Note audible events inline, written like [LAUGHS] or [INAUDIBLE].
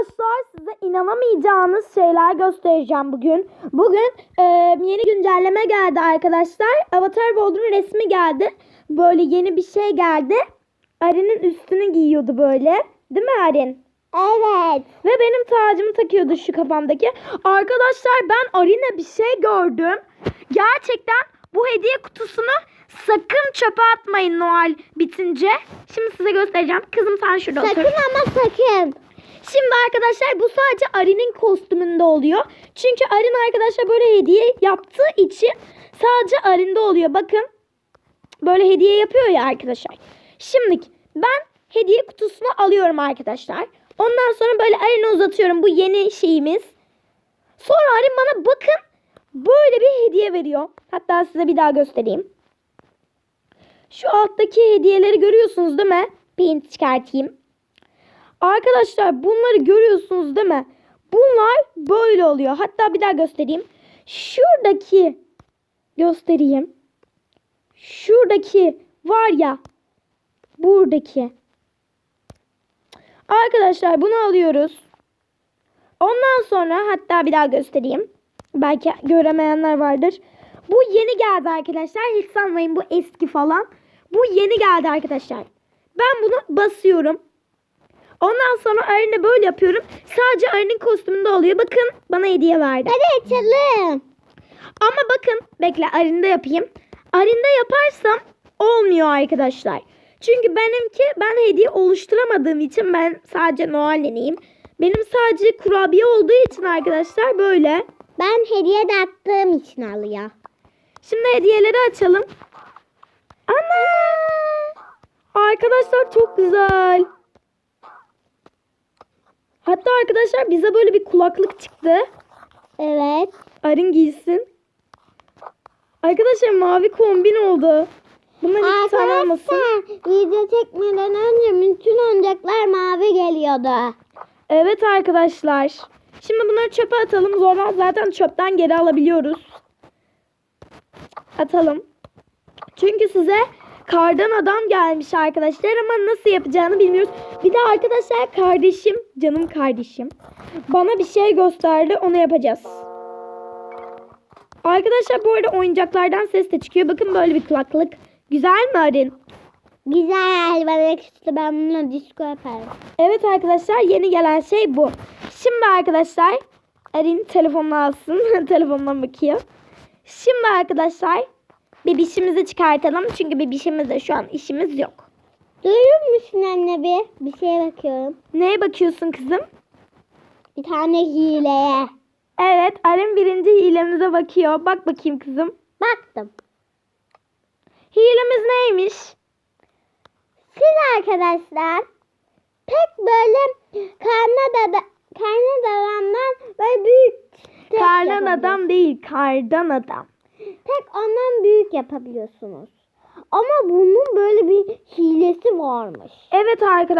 Arkadaşlar size inanamayacağınız şeyler göstereceğim bugün. Bugün e, yeni güncelleme geldi arkadaşlar. Avatar World'un resmi geldi. Böyle yeni bir şey geldi. Arin'in üstünü giyiyordu böyle. Değil mi Arin? Evet. Ve benim tacımı takıyordu şu kafamdaki. Arkadaşlar ben Arin'e bir şey gördüm. Gerçekten bu hediye kutusunu sakın çöpe atmayın Noel bitince. Şimdi size göstereceğim. Kızım sen şurada Sakın otur. ama sakın. Şimdi arkadaşlar bu sadece Arin'in kostümünde oluyor. Çünkü Arin arkadaşlar böyle hediye yaptığı için sadece Arin'de oluyor. Bakın böyle hediye yapıyor ya arkadaşlar. Şimdi ben hediye kutusunu alıyorum arkadaşlar. Ondan sonra böyle Arin'e uzatıyorum. Bu yeni şeyimiz. Sonra Arin bana bakın böyle bir hediye veriyor. Hatta size bir daha göstereyim. Şu alttaki hediyeleri görüyorsunuz değil mi? Bir çıkartayım. Arkadaşlar bunları görüyorsunuz değil mi? Bunlar böyle oluyor. Hatta bir daha göstereyim. Şuradaki göstereyim. Şuradaki var ya buradaki. Arkadaşlar bunu alıyoruz. Ondan sonra hatta bir daha göstereyim. Belki göremeyenler vardır. Bu yeni geldi arkadaşlar. Hiç sanmayın bu eski falan. Bu yeni geldi arkadaşlar. Ben bunu basıyorum. Ondan sonra Arin'e böyle yapıyorum. Sadece Arin'in kostümünde oluyor. Bakın bana hediye verdi. Hadi açalım. Ama bakın bekle Arin'de yapayım. Arin'de yaparsam olmuyor arkadaşlar. Çünkü benimki ben hediye oluşturamadığım için ben sadece Noel deneyim. Benim sadece kurabiye olduğu için arkadaşlar böyle. Ben hediye de attığım için alıyor. Şimdi hediyeleri açalım. Ana! Arkadaşlar çok güzel. Hatta arkadaşlar bize böyle bir kulaklık çıktı. Evet. Arın giysin. Arkadaşlar mavi kombin oldu. Bundan iki tane olmasın. Video çekmeden önce bütün oyuncaklar mavi geliyordu. Evet arkadaşlar. Şimdi bunları çöpe atalım. Sonra zaten çöpten geri alabiliyoruz. Atalım. Çünkü size kardan adam gelmiş arkadaşlar ama nasıl yapacağını bilmiyoruz. Bir de arkadaşlar kardeşim, canım kardeşim bana bir şey gösterdi. Onu yapacağız. Arkadaşlar bu arada oyuncaklardan ses de çıkıyor. Bakın böyle bir kulaklık. Güzel mi Arin? Güzel. Bana yakıştı. Ben bununla disco yaparım. Evet arkadaşlar yeni gelen şey bu. Şimdi arkadaşlar Arin telefonunu alsın. [LAUGHS] Telefondan bakıyor. Şimdi arkadaşlar bebişimizi çıkartalım. Çünkü bebişimizde şu an işimiz yok. Duyuyor musun anne bir? Bir şeye bakıyorum. Neye bakıyorsun kızım? Bir tane hileye. Evet Arin birinci hilemize bakıyor. Bak bakayım kızım. Baktım. Hilemiz neymiş? Siz arkadaşlar pek böyle karna dada karna dadamdan böyle büyük Kardan adam değil kardan adam. Tek ondan yapabiliyorsunuz. Ama bunun böyle bir hilesi varmış. Evet arkadaşlar.